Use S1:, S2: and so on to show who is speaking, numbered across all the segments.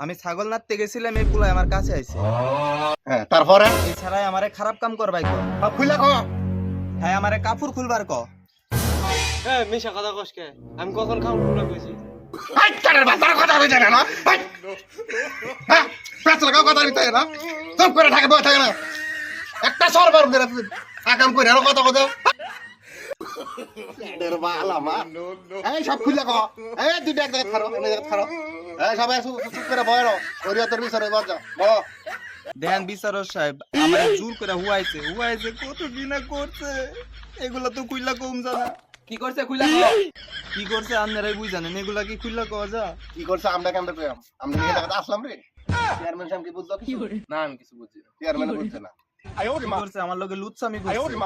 S1: আমি ছাগল নাড়তে গেছিলাম এই পুলাই আমার কাছে আইছে।
S2: হ্যাঁ তারপরে?
S1: এছাড়াই আমারে খারাপ কাম করবাই ক
S2: সব খুলে কো।
S1: হ্যাঁ আমারে কাপড় খুলবার ক।
S3: হ্যাঁ মিশা কথা কসকে আমি কখন খাম খুলে কইছি?
S2: এই কানের বাচ্চার কথা হইছে না এই হ্যাঁ লাগাও কথা না। চুপ করে থাকে বসে থাকে না। একটা সরবার করে আকাম করে আর কথা কথা এদের বালা মা। এই সব খুলে কো। এই দুইটা এক জায়গায় খারো এক জায়গায় এই সবাই চুপ চুপ করে বয় রো ওরিয়া তোর বিচারে বাজা ব
S1: দেন বিচারক সাহেব আমারে জোর করে হুয়াইছে। হুয়াইছে কত বিনা করছে। এগুলা তো কুইলা কম জানা।
S4: কি করছে খুইলা
S1: কি করছে আপনারাই বুঝ জানেন এগুলা কি কুইলা কওয়া যা?
S2: কি করছে আমরা কেমন কইলাম আমরা এই জায়গাতে আসলাম রে? চেয়ারম্যান সাহেব কি বুঝলো কিছু?
S4: না আমি কিছু বুঝি না।
S2: চেয়ারম্যান বুঝছে না।
S1: কি করছে? আমার লগে লুচ্ছামি করছে।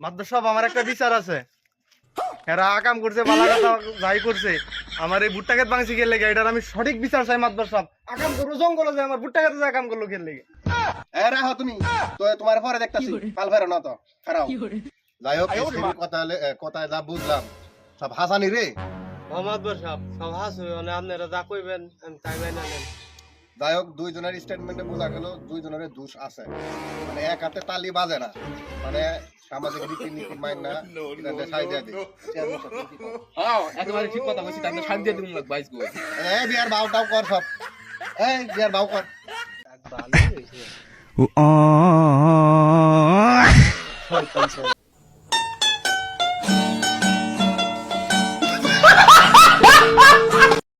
S3: মাদ্রাস সব আমার একটা বিচার আছে। এরা আকাম করছে বালা কথা যাই করছে। আমার এই ভুট্টা ক্ষেত ভাঙছি খেলে গে এটার আমি সঠিক বিচার চাই মাদ্রাস সব। আকাম করব জঙ্গলে যায় আমার ভুট্টা ক্ষেতে আকাম করল খেলে গে
S2: এ রাখো তুমি। তো তোমার পরে দেখতাছি কাল ফেরো না তো খারাও যাই হোক কথা কথায় যা বুঝলাম সব হাসানি রে।
S3: মোহাম্মদ বরসাব সব হাস মানে আপনারা যা কইবেন আমি তাই মাইনা নেন।
S2: যাই হোক দুইজনের স্টেটমেন্টে বোঝা গেল দুইজনের দোষ আছে। মানে এক হাতে তালি বাজে না। মানে সামাজিক রীতিনীতি মাইন না এটাতে সাই দিয়ে?
S4: হ্যাঁ একেবারে ঠিক কথা বলছি তাহলে সাই দিয়ে দিন বাইশ গো।
S2: এ বিয়ার বাউ টাউ কর সব। এই বিয়ার বাউ কর।
S3: ভালো হয়েছে